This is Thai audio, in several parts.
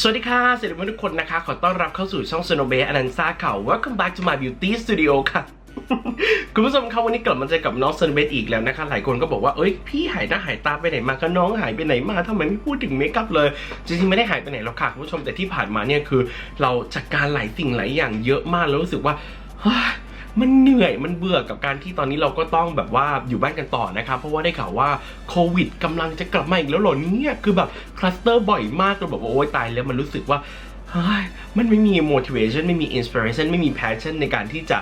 สวัสดีค่ะสวัสดีทุกคนนะคะ ขอต้อนรับเข้าสู่ช่อง s n o w b a y อนันซ่าข่า Welcome back to my beauty studio ค่ะ คุณผู้ชมครับวันนี้กลับมาเจอกับน้อง s n o w b a y อีกแล้วนะคะ หลายคนก็บอกว่า เอ้ย พี่หายหน้าหายตาไปไหนมาก็น้องหายไปไหนมาทำไมไม่พูดถึงเมคอัพเลย จริงๆ ไม่ได้หายไปไหนหรอกค่ะ คุณผู้ชมแต่ที่ผ่านมาเนี่ยคือ เราจัดการหลายสิ่งหลายอย่างเยอะมากแล้วรู้สึกว่า มันเหนื่อยมันเบื่อกับการที่ตอนนี้เราก็ต้องแบบว่าอยู่บ้านกันต่อนะครับเพราะว่าได้ข่าวว่าโควิดกำลังจะกลับมาอีกแล้วหรอเนี่ยคือแบบคลัสเตอร์บ่อยมากจนแบบโอ๊ยตายแล้วมันรู้สึกว่ามันไม่มี motivation ไม่มี inspiration ไม่มี passion ในการที่จะ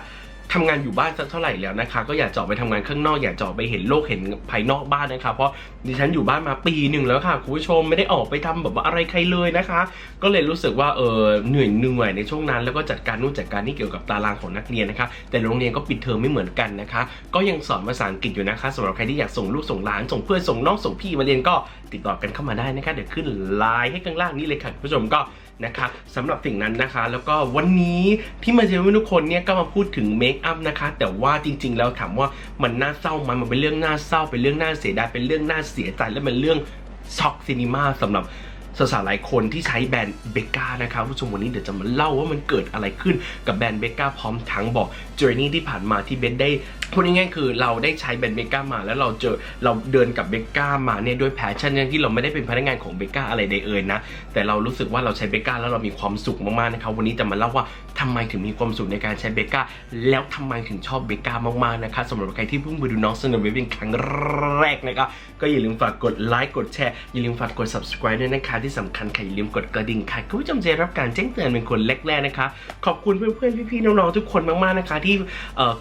ทำงานอยู่บ้านสักเท่าไหร่แล้วนะคะ ก็อยากจะอไปทำงานข้างนอกอยากจะอไปเห็นโลกเห็นภายนอกบ้านนะคะ เพราะดิฉันอยู่บ้านมาปีหนึ่งแล้วค่ะคุณผู้ชมไม่ได้ออกไปทำแบบว่าอะไรใครเลยนะคะ ก็เลยรู้สึกว่าเออเหนื่อยเหนื่อยในช่วงนั้น แล้วก็จัดการนู่นจัดการนี่เกี่ยวกับตารางของนักเรียนนะคะ แต่โรงเรียนก็ปิดเทอมไม่เหมือนกันนะคะ ก็ยังสอนภาษาอังกฤษอยู่นะคะสำหรับใครที่อยากส่งลูกส่งหลานส่งเพื่อนส่งน้องส่งพี่มาเรียนก็ ติดต่อกันเข้ามาได้นะคะเดี๋ยวขึ้นไลน์ให้ข้างล่างนี้เลยค่ะคุณผู้ชมก็นะคะสำหรับสิ่งนั้นนะคะ แล้วก็วันนี้ที่มาเจอทุกคนเนี่ยก็มาพูดถึงเมคอัพนะคะ แต่ว่าจริง ๆ แล้วถามว่ามันน่าเศร้าไหมมันเป็นเรื่องน่าเศร้าเป็นเรื่องน่าเสียดายเป็นเรื่องน่าเสียใจและเป็นเรื่องช็อกซีนีมาสำหรับสาวๆหลายคนที่ใช้แบรนด์เบกานะครับผู้ชมวันนี้เดี๋ยวจะมาเล่าว่ามันเกิดอะไรขึ้นกับแบรนด์เบกาพร้อมทั้งบอก journey ที่ผ่านมาที่เบนได้ พูดง่ายๆคือเราได้ใช้แบรนด์เบกามา แล้วเราเจอเราเดินกับเบกามาเนี่ยด้วยแพชชั่นที่เราไม่ได้เป็นพนักงานของเบกาอะไรใดเอ่ยนะ แต่เรารู้สึกว่าเราใช้เบกาแล้วเรามีความสุขมากๆนะครับวันนี้จะมาเล่าว่าทำไมถึงมีความสุขในการใช้เบกาแล้วทำไมถึงชอบเบกามากๆนะคะสำหรับใครที่เพิ่งมาดูน้องสนุกเป็นครั้งแรกนะครับก็อย่าลืมฝากกดไลค์กดแชร์อย่าลืมฝากกด subscribe ด้วยนะคะที่สำคัญใครอย่าลืมกดกระดิ่งค่ะคุณผู้ชมจะได้รับการแจ้งเตือนเป็นคนแรกๆนะคะขอบคุณเพื่อนๆพี่ๆน้องๆทุกคนมากๆนะคะที่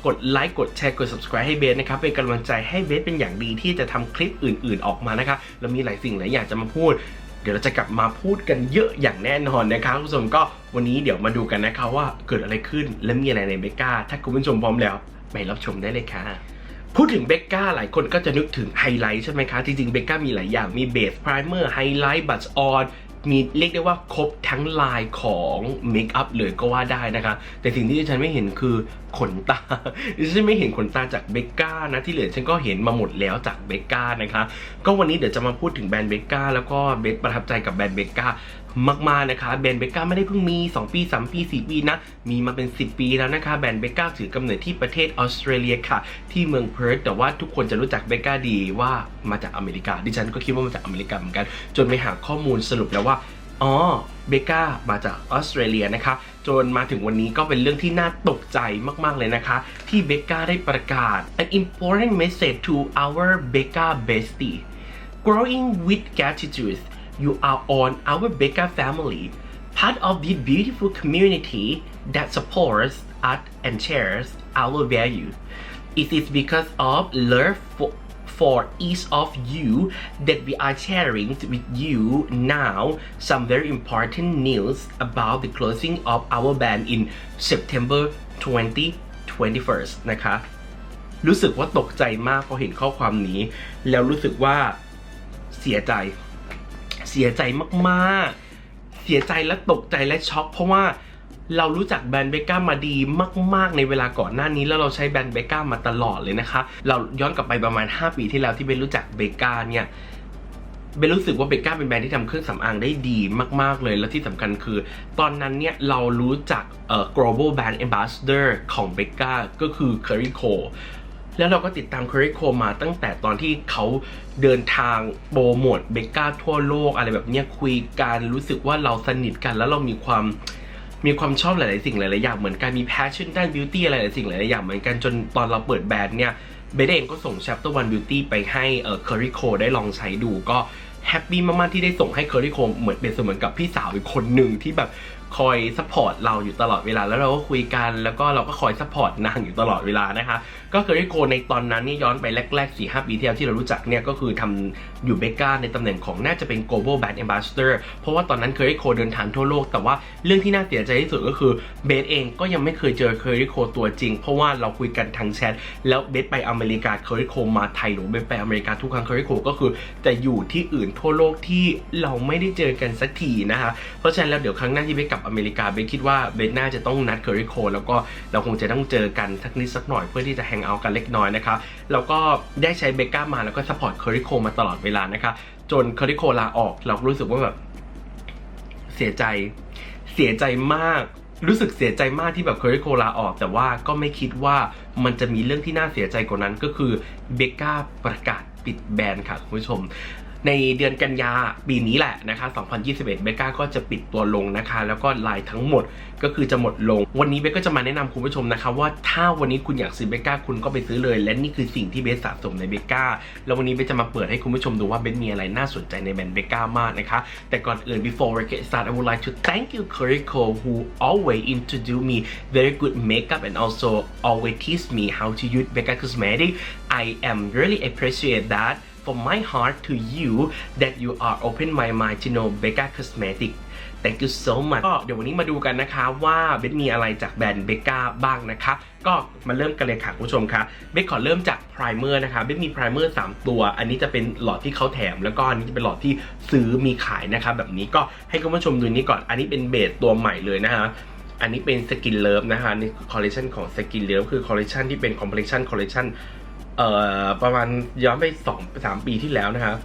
กดไลค์กดแชร์กดด subscribe ให้เบสนะครับเป็นกำลังใจให้เบสเป็นอย่างดีที่จะทำคลิปอื่น ๆ ออกมานะคะแล้วมีหลายสิ่งหลายอย่างจะมาพูดเดี๋ยวเราจะกลับมาพูดกันเยอะอย่างแน่นอนนะคะคุณผู้ชมก็วันนี้เดี๋ยวมาดูกันนะคะว่าเกิดอะไรขึ้นและมีอะไรในเบก้า ถ้าคุณผู้ชมพร้อมแล้วไปรับชมได้เลยค่ะพูดถึงเบกก้าหลายคนก็จะนึกถึงไฮไลท์ใช่ไหมคะ จริงๆเบกก้ามีหลายอย่างมีเบสไพรเมอร์ไฮไลท์บัตออน มีเรียกได้ว่าครบทั้งลายของเมคอัพเลยก็ว่าได้นะคะ แต่สิ่งที่ฉันไม่เห็นคือขนตาฉันไม่เห็นขนตาจากเบกก้านะที่เหลือฉันก็เห็นมาหมดแล้วจากเบกก้านะคะ ก็วันนี้เดี๋ยวจะมาพูดถึงแบรนด์เบกก้าแล้วก็เบสประทับใจกับแบรนด์เบกก้า มากๆนะคะแบรนด์เบกก้าไม่ได้เพิ่งมี 2 ปี 3 ปี 4 ปีนะ มีมาเป็น 10 ปีแล้วนะคะแบรนด์เบกก้าถือกำเนิดที่ประเทศออสเตรเลียค่ะ ที่เมืองเพิร์ธแต่ว่าทุกคนจะรู้จักเบกก้าดีว่ามาจากอเมริกา ดิฉันก็คิดว่ามาจากอเมริกาเหมือนกัน จนไปหาข้อมูลสรุปแล้วว่าอ๋อเบก้ามาจากออสเตรเลียนะคะ จนมาถึงวันนี้ก็เป็นเรื่องที่น่าตกใจมากๆเลยนะคะ ที่เบก้าได้ประกาศ an important message to our Becca bestie growing with gratitude you are on our Becca family part of the beautiful community that supports us and shares our value it is because of love for for each of you that we are sharing with you now some very important news about the closing of our band in September 2021 นะคะ รู้สึกว่าตกใจมากพอเห็นข้อความนี้ แล้วรู้สึกว่าเสียใจ เสียใจมากๆ เสียใจและตกใจและช็อก เพราะว่าเรารู้จักแบรนด์เบก้ามาดีมาก ๆ ในเวลาก่อนหน้านี้แล้วเราใช้แบรนด์เบก้ามาตลอดเลยนะคะ เราย้อนกลับไปประมาณ 5 ปีที่แล้วที่เบนรู้จักเบก้าเนี่ยเบนรู้สึกว่าเบก้าเป็นแบรนด์ที่ทำเครื่องสำอางได้ดีมาก ๆ เลย แล้วที่สำคัญคือ ตอนนั้นเนี่ยเรารู้จักเอ่อ global brand ambassador ของเบก้าก็คือ Curry Co แล้วเราก็ติดตาม Curry Co มาตั้งแต่ตอนที่เขาเดินทางโปรโมทเบก้าทั่วโลกอะไรแบบเนี้ยคุยกันรู้สึกว่าเราสนิทกันแล้วเรามีความมีความชอบหลาย ๆ สิ่งหลาย ๆ อย่างเหมือนกันมี passion ด้าน beauty อะไรหลายสิ่งหลาย ๆ อย่างเหมือนกันจนตอนเราเปิดแบรนด์เนี่ยเบสเองก็ส่ง chapter one beauty ไปให้เอ่อ Curry Co ได้ลองใช้ดูก็แฮปปี้มาก ๆ ที่ได้ส่งให้ Curry Co เหมือนเป็นเสมือนกับพี่สาวอีกคนหนึ่งที่แบบ คอยซัพพอร์ตเราอยู่ตลอดเวลา แล้วเราก็คุยกันแล้วก็เราก็คอยซัพพอร์ตนางอยู่ตลอดเวลานะคะ ก็ Curry Co ในตอนนั้นนี่ย้อนไปแรกๆ4 5ปีที่แล้วที่เรารู้จักเนี่ยก็คือทำอยู่เบก้าในตำแหน่งของน่าจะเป็น global brand ambassador เพราะว่าตอนนั้น Curry Co เดินทางทั่วโลก แต่ว่าเรื่องที่น่าเสียใจที่สุดก็คือเบสเองก็ยังไม่เคยเจอ Curry Co ตัวจริง เพราะว่าเราคุยกันทางแชทแล้วเบสไปอเมริกา Curry Co มาไทยหรือเบสไปอเมริกาทุกครั้ง Curry Co ก็คือจะอยู่ที่อื่นทั่วโลกที่เราไม่ได้เจอกันสักทีนะคะเพราะฉะนั้นแล้วเดี๋ยวครั้งหน้าที่เบสกลับอเมริกาเบสคิดว่าเบสน่าจะต้องนัด Curry Co แล้วก็เราคงจะต้องเจอกันสักนิดสักหน่อยเพื่อที่จะแฮงเอาท์กันเล็กน้อยนะคะแล้วก็ได้ใช้เบก้ามาแล้วก็ซัพพอร์ต Curry Co มาตลอดเวลานะคะจน Curry Co ลาออกเราก็รู้สึกว่าแบบเสียใจเสียใจมากรู้สึกเสียใจมากที่แบบเคอริโคลาออก แต่ว่าก็ไม่คิดว่ามันจะมีเรื่องที่น่าเสียใจกว่านั้นก็คือเบกก้าประกาศปิดแบรนด์ค่ะคุณผู้ชม ในเดือนกันยาปีนี้แหละนะคะ2021 เบกก้าก็จะปิดตัวลงนะคะ แล้วก็ลน์ทั้งหมดก็คือจะหมดลง วันนี้เบกก็จะมาแนะนำคุณผู้ชมนะคะว่าถ้าวันนี้คุณอยากซื้อเบกก้าคุณก็ไปซื้อเลย และนี่คือสิ่งที่เบสสะสมในเบกก้าแล้ววันนี้เบสจะมาเปิดให้คุณผู้ชมดูว่าเบสมีอะไรน่าสนใจในแบรนด์เบกก้ามากนะคะ แต่ก่อนอื่น before we get started I would like to thank you Curico who always introduce me very good makeup and also always teach me how to use Becca Cosmetic I am really appreciate that from my heart to you that you are open my mind to know Becca Cosmetic thank you so much ก็เดี๋ยววันนี้มาดูกันนะคะว่าเบสมีอะไรจากแบรนด์เบก้าบ้างนะคะ ก็มาเริ่มกันเลยค่ะคุณผู้ชมคะเบสขอเริ่มจากไพรเมอร์นะคะเบสมีไพรเมอร์3 ตัว อันนี้จะเป็นหลอดที่เขาแถม แล้วก็อันนี้จะเป็นหลอดที่ซื้อมีขายนะคะแบบนี้ก็ให้คุณผู้ชมดูนี้ก่อน อันนี้เป็นเบสตัวใหม่เลยนะคะอันนี้เป็นสกินเลิฟนะคะในคอคอลเลคชันของสกินเลิฟคือคอลเลคชันที่เป็นคอมเพลชันคอลเลคชัน เอ่อประมาณย้อนไป2 3ปีที่แล้วนะคะ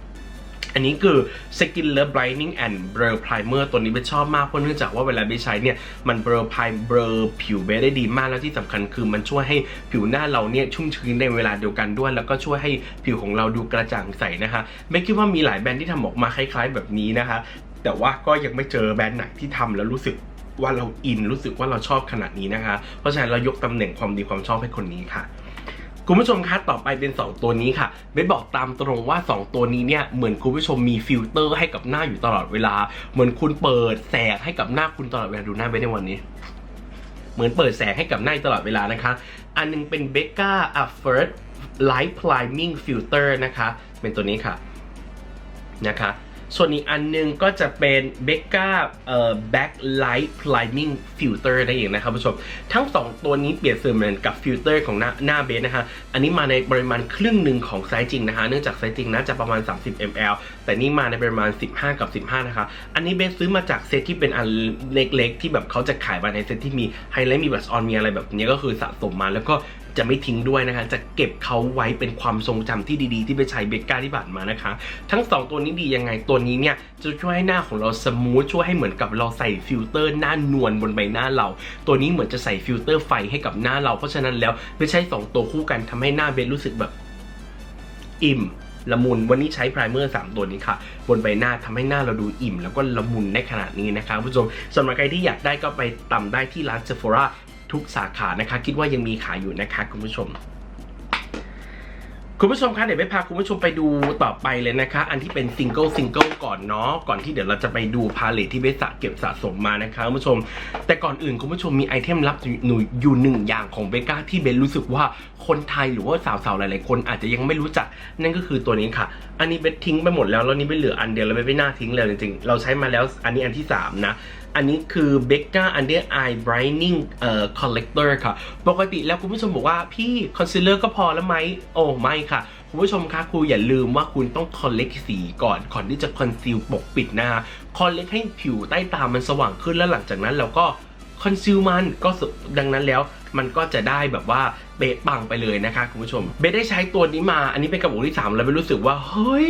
อันนี้คือ Skin Love Brightening and Blur Primer ตัวนี้เบสชอบมากเพราะเนื่องจากว่าเวลาเบสใช้เนี่ย มันเบลอพายเบลอผิวเบสได้ดีมากแล้วที่สำคัญคือมันช่วยให้ผิวหน้าเราเนี่ยชุ่มชื้นในเวลาเดียวกันด้วย แล้วก็ช่วยให้ผิวของเราดูกระจ่างใสนะคะเบสคิดว่ามีหลายแบรนด์ที่ทำออกมาคล้าย ๆ แบบนี้นะคะ แต่ว่าก็ยังไม่เจอแบรนด์ไหนที่ทำแล้วรู้สึกว่าเราอินรู้สึกว่าเราชอบขนาดนี้นะคะ เพราะฉะนั้นเรายกตำแหน่งความดีความชอบให้คนนี้ค่ะ คุณผู้ชมคะต่อไปเป็น 2 ตัวนี้ค่ะเบสบอกตามตรงว่า 2 ตัวนี้เนี่ยเหมือนคุณผู้ชมมีฟิลเตอร์ให้กับหน้าอยู่ตลอดเวลา เหมือนคุณเปิดแสงให้กับหน้าคุณตลอดเวลาดูหน้าเบสในวันนี้ เหมือนเปิดแสงให้กับหน้าตลอดเวลานะคะ อันหนึงเป็น Becca a First Light Priming Filter นะคะ เป็นตัวนี้ค่ะนะคะ ส่วนอีกอันหนึงก็จะเป็น Becca เอ่อ Backlight Priming Filter ได้เองนะครับผู้ชม ทั้ง 2 ตัวนี้เปรียบเสมือนกับฟิลเตอร์ของหน้าหน้าเบสนะคะ อันนี้มาในปริมาณครึ่งหนึ่งของไซส์จริงนะคะ เนื่องจากไซส์จริงน่าจะประมาณ 30 ml แต่นี่มาในปริมาณ 15 กับ 15 นะคะ อันนี้เบสซื้อมาจากเซตที่เป็นอันเล็กๆ ที่แบบเขาจะขายมาในเซตที่มีไฮไลท์มีบัสออนมีอะไรแบบนี้ก็คือสะสมมาแล้วก็ จะไม่ทิ้งด้วยนะคะ จะเก็บเขาไว้เป็นความทรงจำที่ดีๆ ที่ไปใช้เบกก้าที่ผ่านมานะคะ ทั้ง 2 ตัวนี้ดียังไงตัวนี้เนี่ยจะช่วยให้หน้าของเราสมูทช่วยให้เหมือนกับเราใส่ฟิลเตอร์หน้านวลบนใบหน้าเรา ตัวนี้เหมือนจะใส่ฟิลเตอร์ไฟให้กับหน้าเรา เพราะฉะนั้นแล้วไม่ใช่ 2 ตัวคู่กันทำให้หน้าเบสรู้สึกแบบอิ่มละมุนวันนี้ใช้ไพรเมอร์ 3 ตัวนี้ค่ะ บนใบหน้าทำให้หน้าเราดูอิ่ม แล้วก็ละมุนได้ขนาดนี้นะคะคุณผู้ชมสำหรับใครที่อยากได้ก็ไปตำได้ที่ร้าน Sephora ทุกสาขานะคะ คิดว่ายังมีขายอยู่นะคะคุณผู้ชม คุณผู้ชมคะเดี๋ยวไปพาคุณผู้ชมไปดูต่อไปเลยนะคะ อันที่เป็นซิงเกิลซิงเกิลก่อนเนาะก่อนที่เดี๋ยวเราจะไปดูพาเลทที่เบสสะเก็บสะสมมานะคะคุณผู้ชม แต่ก่อนอื่นคุณผู้ชมมีไอเทมลับหนูอยู่หนึ่งอย่างของเบก้าที่เบนรู้สึกว่าคนไทยหรือว่าสาวๆหลายๆคนอาจจะยังไม่รู้จักนั่นก็คือตัวนี้ค่ะ อันนี้เบสทิ้งไปหมดแล้วแล้วนี่เบสเหลืออันเดียวแล้วเบสไม่น่าทิ้งเลยจริงๆ เราใช้มาแล้วอันนี้อันที่สามนะ อันนี้คือ Becca Under Eye Brightening เอ่อ Collector ค่ะ ปกติแล้วคุณผู้ชมบอกว่าพี่คอนซีลเลอร์ก็พอแล้วไหมโอ้ไม่ค่ะคุณผู้ชมคะครูอย่าลืมว่าคุณต้องคอลเลกสีก่อนก่อนที่จะคอนซีลปกปิดหน้าคอลเลกให้ผิวใต้ตามันสว่างขึ้นแล้วหลังจากนั้นเราก็คอนซีลมันก็สดังนั้นแล้ว มันก็จะได้แบบว่าเบะปังไปเลยนะคะคุณผู้ชมเบสได้ใช้ตัวนี้มา อันนี้เป็นกระบอกที่สามแล้วเบสรู้สึกว่าเฮ้ย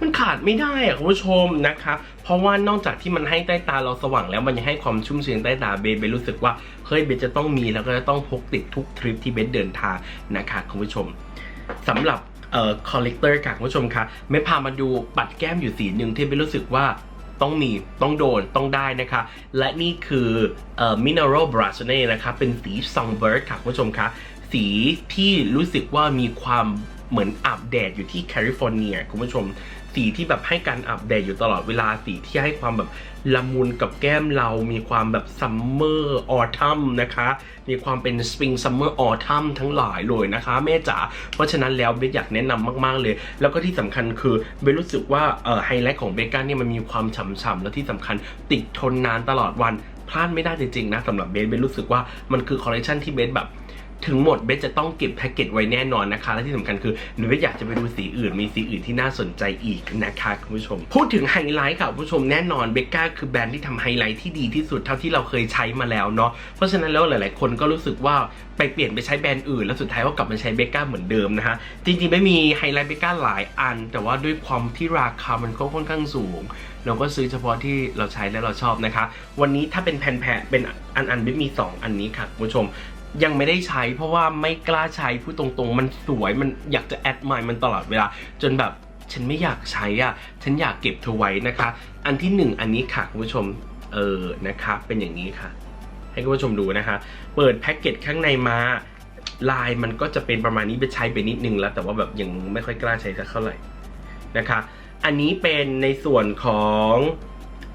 มันขาดไม่ได้อะคุณผู้ชมนะคะ เพราะว่านอกจากที่มันให้ใต้ตาเราสว่างแล้วมันยังให้ความชุ่มชื้นใต้ตาเบสเบสรู้สึกว่าเฮ้ยเบสจะต้องมีแล้วก็จะต้องพกติดทุกทริปที่เบสเดินทางนะคะคุณผู้ชมสำหรับเอ่อคอลเลกเตอร์ค่ะคุณผู้ชมคะไม่พามาดูปัดแก้มอยู่สีหนึ่งที่เบสรู้สึกว่า ต้องมีต้องโดนต้องได้นะคะ และนี่คือเอ่อ mineral brush เน่นะคะเป็นสี songbird ค่ะคุณผู้ชมคะสีที่รู้สึกว่ามีความเหมือนอาบแดดอยู่ที่แคลิฟอร์เนียคุณผู้ชม สีที่แบบให้การอาบแดดอยู่ตลอดเวลาสีที่ให้ความแบบละมุนกับแก้มเรา มีความแบบซัมเมอร์ออทัมนะคะ มีความเป็นสปริงซัมเมอร์ออทัมทั้งหลายเลยนะคะแม่จ๋า เพราะฉะนั้นแล้วเบสอยากแนะนำมาก ๆ เลย แล้วก็ที่สำคัญคือเบสรู้สึกว่าไฮไลท์ของเบก้าเนี่ยมันมีความฉ่ำๆ แล้วที่สำคัญติดทนนานตลอดวันพลาดไม่ได้จริงๆนะสำหรับเบสเบสรู้สึกว่ามันคือคอลเลคชันที่เบสแบบ ถึงหมดเบสจะต้องเก็บแพ็กเกจไว้แน่นอนนะคะ และที่สำคัญคือหนูเบสอยากจะไปดูสีอื่น มีสีอื่นที่น่าสนใจอีกนะคะคุณผู้ชม พูดถึงไฮไลท์ค่ะคุณผู้ชมแน่นอนเบกก้าคือแบรนด์ที่ทำไฮไลท์ที่ดีที่สุดเท่าที่เราเคยใช้มาแล้วเนาะเพราะฉะนั้นแล้วหลาย ๆ คนก็รู้สึกว่าไปเปลี่ยนไปใช้แบรนด์อื่น แล้วสุดท้ายก็กลับมาใช้เบกก้าเหมือนเดิมนะคะ จริง ๆ ไม่มีไฮไลท์เบกก้าหลายอัน แต่ว่าด้วยความที่ราคามันก็ค่อนข้างสูง เราก็ซื้อเฉพาะที่เราใช้และเราชอบนะคะ วันนี้ถ้าเป็นแผ่นแผ่นเป็นอันอันเบสมี 2 อันนี้ค่ะคุณผู้ชม ยังไม่ได้ใช้เพราะว่าไม่กล้าใช้พูดตรงๆ มันสวยมันอยากจะแอดมายมันตลอดเวลา จนแบบฉันไม่อยากใช้อะ ฉันอยากเก็บเธอไว้นะคะ อันที่หนึ่งอันนี้ค่ะคุณผู้ชมเออนะคะเป็นอย่างนี้ค่ะ ให้คุณผู้ชมดูนะคะ เปิดแพ็กเกจข้างในมาลายมันก็จะเป็นประมาณนี้ไปใช้ไปนิดนึงแล้ว แต่ว่าแบบยังไม่ค่อยกล้าใช้สักเท่าไหร่นะคะ อันนี้เป็นในส่วนของ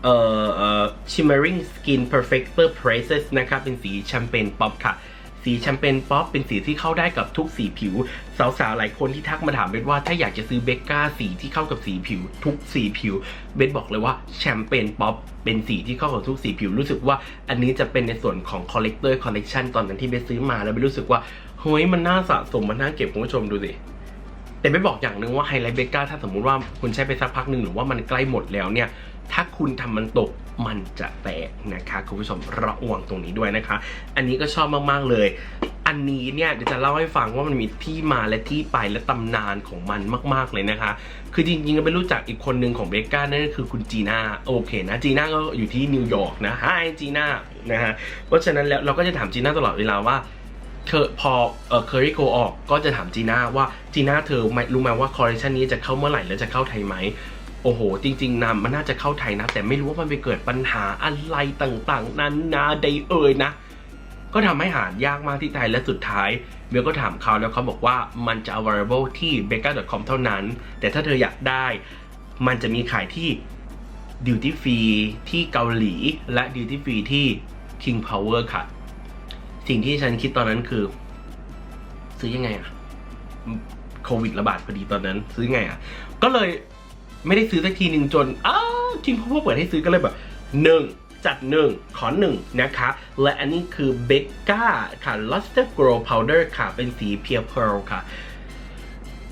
เอ่อเอ่อ shimmering skin perfector presses นะคะเป็นสีแชมเปญป๊อปค่ะ สีแชมเปญป๊อปเป็นสีที่เข้าได้กับทุกสีผิว สาวๆหลายคนที่ทักมาถามเบสว่าถ้าอยากจะซื้อเบกก้าสีที่เข้ากับสีผิว ทุกสีผิวเบสบอกเลยว่าแชมเปญป๊อปเป็นสีที่เข้ากับทุกสีผิวรู้สึกว่า อันนี้จะเป็นในส่วนของ collector collection ตอนนั้นที่เบสซื้อมาแล้วเบสรู้สึกว่าเฮ้ยมันน่าสะสมมันน่าเก็บคุณผู้ชมดูสิแต่ไม่บอกอย่างหนึ่งว่าไฮไลท์เบก้าถ้าสมมุติว่าคุณใช้ไปสักพักหนึ่งหรือว่ามันใกล้หมดแล้วเนี่ย ถ้าคุณทำมันตกมันจะแตกนะคะคุณผู้ชมระวังตรงนี้ด้วยนะคะ อันนี้ก็ชอบมากๆเลย อันนี้เนี่ยเดี๋ยวจะเล่าให้ฟังว่ามันมีที่มาและที่ไปและตำนานของมันมาก ๆเลยนะคะ คือจริงๆก็ไปรู้จักอีกคนหนึ่งของเบก้านั่นก็คือคุณจีน่าโอเคนะจีน่าก็อยู่ที่นิวยอร์กนะไฮจีน่านะฮะเพราะฉะนั้นแล้วเราก็จะถามจีน่าตลอดเวลาว่าเธอพอเออเคอรี่โกออกก็จะถามจีน่าว่าจีน่าเธอไม่รู้ไหมว่าคอลเลคชันนี้จะเข้าเมื่อไหร่แล้วจะเข้าไทยไหม โอ้โห จริง ๆนะมันน่าจะเข้าไทยนะ แต่ไม่รู้ว่ามันไปเกิดปัญหาอะไรต่างๆ นั้นนะใดเอ่ยนะ ก็ทำให้หายากมากที่ไทยและสุดท้ายเบลก็ถามเขาแล้วเขาบอกว่ามันจะ available ที่ b e c a c o m เท่านั้น แต่ถ้าเธออยากได้ มันจะมีขายที่ duty free ที่เกาหลีและ duty free ที่ King Power ค่ะ สิ่งที่ฉันคิดตอนนั้นคือ ซื้อยังไงอะโควิดระบาดพอดีตอนนั้น ซื้อยังไงอะก็เลย ไม่ได้ซื้อสักทีหนึ่งจนอ้าวทีมพ่อเปิดให้ซื้อก็เลยแบบหนึ่งจัดหนึ่งขอหนึ่งนะคะ และอันนี้คือเบกก้าค่ะ Luster Grow Powder ค่ะ เป็นสี Pure Pearl ค่ะ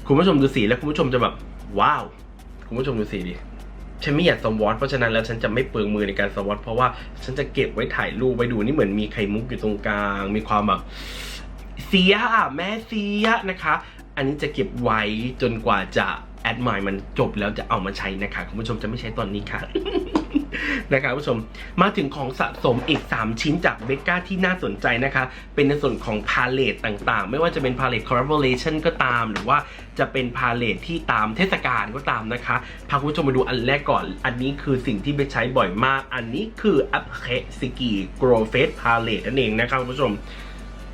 คุณผู้ชมดูสีแล้วคุณผู้ชมจะแบบ ว้าว คุณผู้ชมดูสีดิฉันไม่อยากสวอตเพราะฉะนั้นแล้วฉันจะไม่เปลืองมือในการสวอตเพราะว่าฉันจะเก็บไว้ถ่ายรูปไว้ดูนี่เหมือนมีไข่มุกอยู่ตรงกลาง มีความแบบเสียะแม่เสียนะคะ อันนี้จะเก็บไว้จนกว่าจะ แอดมายมันจบแล้วจะเอามาใช้นะคะคุณผู้ชมจะไม่ใช้ตอนนี้ค่ะนะครับคุณผู้ชมมาถึงของสะสมอีก 3 ชิ้นจากเบก้าที่น่าสนใจนะคะ เป็นในส่วนของพาเลตต่างๆ ไม่ว่าจะเป็นพาเลต collaboration ก็ตาม หรือว่าจะเป็นพาเลตที่ตามเทศกาลก็ตามนะคะพาคุณผู้ชมมาดูอันแรกก่อน อันนี้คือสิ่งที่เบใช้บ่อยมาก อันนี้คือ a p k e s i k i Grow Face Palette นั่นเองนะครับคุณผู้ชม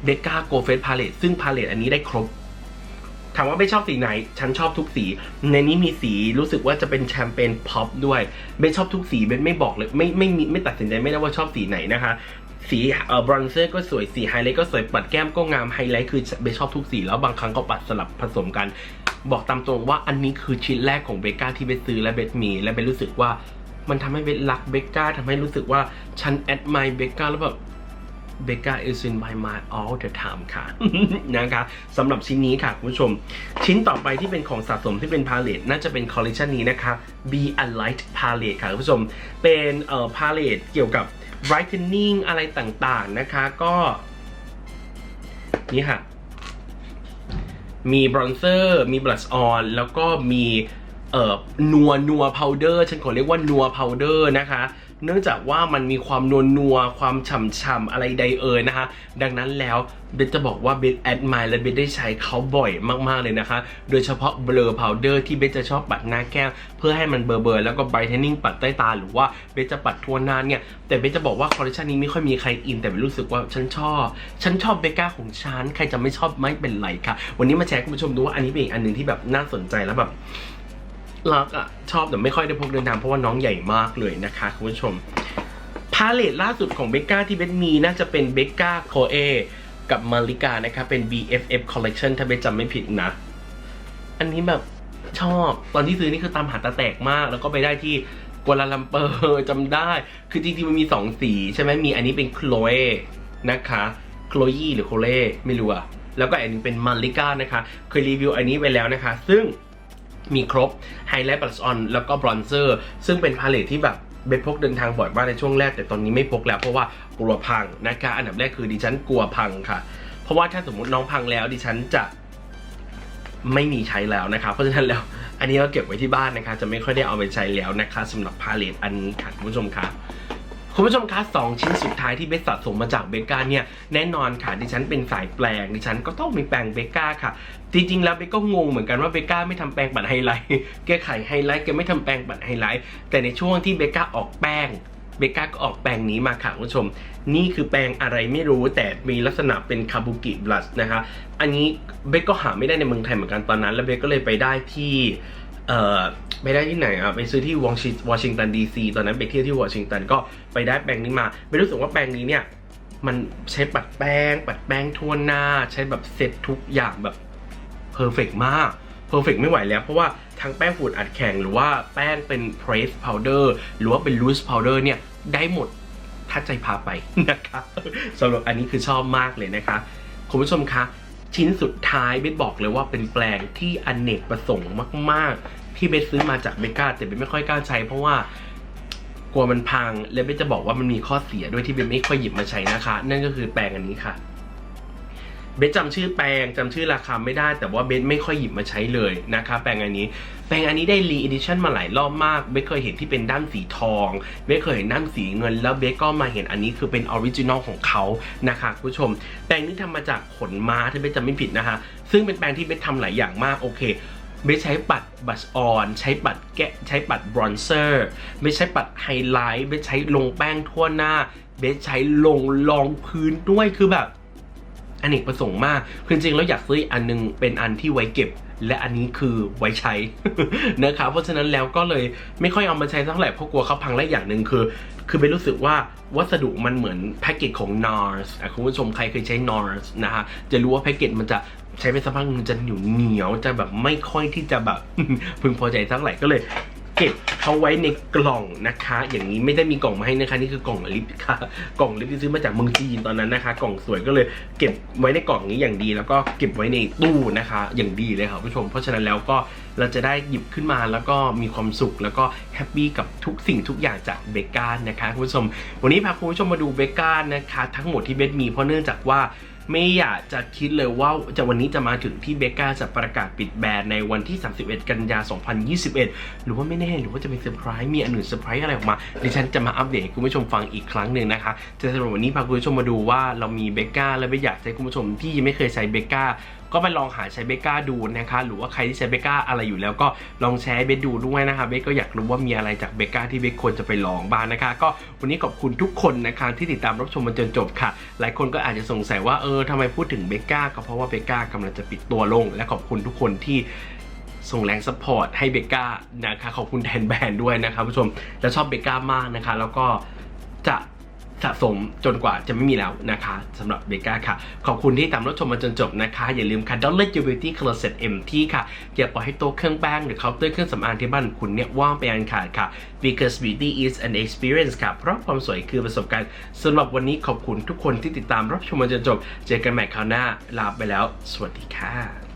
เบก้า Grow Face Palette ซึ่งพาเลตอันนี้ได้ครบ ถามว่าไม่ชอบสีไหน ฉันชอบทุกสี ในนี้มีสีรู้สึกว่าจะเป็นแชมเปญพ็อปด้วยเบนชอบทุกสีเบนไม่บอกเลยไม่ไม่มีไม่ตัดสินใจไม่ได้ว่าชอบสีไหนนะคะ สีเอ่อบรอนเซอร์ก็สวยสีไฮไลท์ก็สวยปัดแก้มก็งามไฮไลท์คือเบนชอบทุกสีแล้วบางครั้งก็ปัดสลับผสมกัน บอกตามตรงว่าอันนี้คือชิ้นแรกของเบก้าที่เบนซื้อและเบนมีและเบนรู้สึกว่ามันทำให้เบนรักเบก้าทำให้รู้สึกว่าฉันแอดมายเบก้าแล้วแบบ Becca is in my mind all the time ค่ะ นะคะสำหรับชิ้นนี้ค่ะ คุณผู้ชม ชิ้นต่อไปที่เป็นของสะสมที่เป็นพาเลตน่าจะเป็นคอลเลคชันนี้นะคะ Be a Light Palette ค่ะ คุณผู้ชม เป็นเอ่อพาเลตเกี่ยวกับ brightening อะไรต่างๆนะคะก็ นี่ค่ะ มีบรอนเซอร์มีบลัชออนแล้วก็มีเอ่อนัวนัวพาวเดอร์ฉันขอเรียกว่านัวพาวเดอร์นะคะ เนื่องจากว่ามันมีความนัวนัวความฉ่ำฉ่ำอะไรใดเอ่ยนะคะ ดังนั้นแล้วเบสจะบอกว่าเบสแอดมายและเบสได้ใช้เขาบ่อยมากๆเลยนะคะ โดยเฉพาะเบลอพาวเดอร์ที่เบสจะชอบปัดหน้าแก้ม เพื่อให้มันเบลอๆแล้วก็ไบรท์เทนนิ่งปัดใต้ตาหรือว่าเบสจะปัดทั่วหน้าเนี่ย แต่เบสจะบอกว่าคอลเลคชันนี้ไม่ค่อยมีใครอิน แต่เบสรู้สึกว่าฉันชอบ ฉันชอบเบก้าของฉันใครจะไม่ชอบไม่เป็นไรค่ะ วันนี้มาแชร์คุณผู้ชมดูว่าอันนี้เป็นอีกอันหนึ่งที่แบบน่าสนใจแล้วแบบ รักอะชอบแต่ไม่ค่อยได้พกเดินทางเพราะว่าน้องใหญ่มากเลยนะคะคุณผู้ชมพาเลตล่าสุดของเบก a าที่เบสมีน่าจะเป็นเบก a าโคเอกับมาริกานะคะเป็น BFF Collection ถ้าเบสจำไม่ผิดนะ อันนี้แบบชอบตอนที่ซื้อนี่คือตามหาตาแตกมาก แล้วก็ไปได้ที่กัวลาลัมเปอร์จำได้ คือจริงๆมันมี2สีใช่ไหมมีอันนี้เป็นโคลเอนะคะโคลยี่หรือโคเล่ไม่รู้อะแล้วก็อันนี้เป็นมาริกานะคะ เคยรีวิวอันนี้ไปแล้วนะคะ ซึ่ง มีครบไฮไลท์บลัชออนแล้วก็บรอนเซอร์ซึ่งเป็นพาเลตที่แบบเบสพกเดินทางบ่อยมากในช่วงแรกแต่ตอนนี้ไม่พกแล้วเพราะว่ากลัวพังนะคะ อันดับแรกคือดิฉันกลัวพังค่ะ เพราะว่าถ้าสมมติน้องพังแล้วดิฉันจะไม่มีใช้แล้วนะคะ เพราะฉะนั้นแล้วอันนี้เราเก็บไว้ที่บ้านนะคะ จะไม่ค่อยได้เอาไปใช้แล้วนะคะสำหรับพาเลตอันนี้ค่ะคุณผู้ชมคะ คุณผู้ชมคะสองชิ้นสุดท้ายที่เบสสะสมมาจากเบก้าเนี่ยแน่นอนค่ะดิฉันเป็นสายแปลงดิฉันก็ต้องมีแปรงเบก้าค่ะ จริงๆแล้วเบกก็งงเหมือนกันว่าเบก้าไม่ทำแปรงปัดไฮไลท์แกไขไฮไลท์แกไม่ทำแปรงปัดไฮไลท์แต่ในช่วงที่เบก้าออกแป้งเบก้าก็ออกแปรงนี้มาค่ะคุณผู้ชม นี่คือแปรงอะไรไม่รู้แต่มีลักษณะเป็นคาบุกิบลัชนะคะ อันนี้เบกก็หาไม่ได้ในเมืองไทยเหมือนกันตอนนั้น แล้วเบกก็เลยไปได้ที่ ไปได้ที่ไหนอะไปซื้อที่วอชิวอชิงตันดีซีตอนนั้นไปเที่ยวที่วอชิงตันก็ไปได้แปรงนี้มาเบกรู้สึกว่าแปรงนี้เนี่ยมันใช้ปัดแป้ง ปัดแป้งทั่วหน้า ใช้แบบเสร็จทุกอย่างแบบเพอร์เฟกมากเพอร์เฟกไม่ไหวแล้วเพราะว่าทั้งแป้งฝุ่นอัดแข็งหรือว่าแป้งเป็น press powder หรือว่าเป็น loose powder เนี่ยได้หมดถ้าใจพาไปนะคะสำหรับอันนี้คือชอบมากเลยนะคะคุณผู้ชมคะชิ้นสุดท้ายเบสบอกเลยว่าเป็นแปลงที่อเนกประสงค์มาก ที่เบสซื้อมาจากเบก้าแต่เบสไม่ค่อยกล้าใช้ เพราะว่ากลัวมันพัง และเบสจะบอกว่ามันมีข้อเสียด้วยที่เบสไม่ค่อยหยิบมาใช้นะคะ นั่นก็คือแปรงอันนี้ค่ะเบสจำชื่อแปรงจำชื่อราคาไม่ได้ แต่ว่าเบสไม่ค่อยหยิบมาใช้เลยนะคะ แปรงอันนี้ แปรงอันนี้ได้รีอิดิชันมาหลายรอบมากเบสเคยเห็นที่เป็นด้านสีทองเบสเคยเห็นด้านสีเงิน แล้วเบสก็มาเห็นอันนี้คือเป็นออริจินอลของเขานะคะคุณผู้ชม แปรงนี้ทำมาจากขนม้าถ้าเบสจำไม่ผิดนะคะ ซึ่งเป็นแปรงที่เบสทำหลายอย่างมากโอเค เบสใช้ปัดบัชออนใช้ปัดแกะใช้ปัดบรอนเซอร์เบสใช้ปัดไฮไลท์เบสใช้ลงแป้งทั่วหน้าเบสใช้ลงรองพื้นด้วยคือแบบอเนกประสงค์มากคือจริงๆแล้วอยากซื้ออันนึงเป็นอันที่ไว้เก็บ และอันนี้คือไว้ใช้นะครับเพราะฉะนั้นแล้วก็เลยไม่ค่อยเอามาใช้เท่าไหร่เพราะกลัวเขาพังและอย่างหนึ่งคือ คือไปรู้สึกว่าวัสดุมันเหมือนแพ็กเกจของ NARS คุณผู้ชมใครเคยใช้ NARS นะฮะจะรู้ว่าแพ็กเกจมันจะ ใช้ไปสักพักนึงจะเหนียวเหนียวจะแบบไม่ค่อยที่จะแบบ พึงพอใจเท่าไหร่ก็เลยเก็บเขาไว้ในกล่องนะคะ อย่างนี้ไม่ได้มีกล่องมาให้นะคะ นี่คือกล่องลิปค่ะ กล่องลิปที่ซื้อมาจากเมืองจีนตอนนั้นนะคะ กล่องสวยก็เลยเก็บไว้ในกล่องนี้อย่างดี แล้วก็เก็บไว้ในตู้นะคะ อย่างดีเลยค่ะผู้ชม เพราะฉะนั้นแล้วก็เราจะได้หยิบขึ้นมาแล้วก็มีความสุขแล้วก็แฮปปี้กับทุกสิ่งทุกอย่างจากเบกานะคะคุณผู้ชม วันนี้พาคุณผู้ชมมาดูเบกานะคะ ทั้งหมดที่เบสมีเพราะเนื่องจากว่า ไม่อยากจะคิดเลยว่าจะวันนี้จะมาถึงที่เบกาจะประกาศปิดแบรนด์ในวันที่ 31 กันยา 2021 หรือว่าไม่แน่หรือว่าจะเป็นเซอร์ไพรส์มีอันอื่นเซอร์ไพรส์อะไรออกมาดิฉันจะมาอัปเดตคุณผู้ชมฟังอีกครั้งหนึ่งนะคะจะสำหรับวันนี้พาคุณผู้ชมมาดูว่าเรามีเบกาและไม่อยากให้คุณผู้ชมที่ยังไม่เคยใช้เบกา ก็ไปลองหาใช้เบก้าดูนะคะ หรือว่าใครที่ใช้เบก้าอะไรอยู่แล้วก็ลองแชร์เบสดูด้วยนะคะเบสก็อยากรู้ว่ามีอะไรจากเบก้าที่เบสควรจะไปลองบ้างนะคะ ก็วันนี้ขอบคุณทุกคนนะคะที่ติดตามรับชมมาจนจบค่ะ หลายคนก็อาจจะสงสัยว่าเออทำไมพูดถึงเบก้าก็เพราะว่าเบก้ากำลังจะปิดตัวลง และขอบคุณทุกคนที่ส่งแรงสปอร์ตให้เบก้านะคะขอบคุณแทนแบรนด์ด้วยนะคะผู้ชมแล้วชอบเบก้ามากนะคะ แล้วก็จะ สะสมจนกว่าจะไม่มีแล้วนะคะสำหรับเบก้าค่ะ ขอบคุณที่ตามรับชมมาจนจบนะคะ อย่าลืมค่ะ Don't let your beauty closet empty ค่ะ อย่าปล่อยให้โต๊ะเครื่องแป้งหรือเคาน์เตอร์เครื่องสำอางที่บ้านคุณเนี่ยว่างไปอันขาดค่ะ because beauty is an experience ค่ะ เพราะความสวยคือประสบการณ์สำหรับวันนี้ขอบคุณทุกคนที่ติดตามรับชมมาจนจบ เจอกันใหม่คราวหน้าลาไปแล้ว สวัสดีค่ะ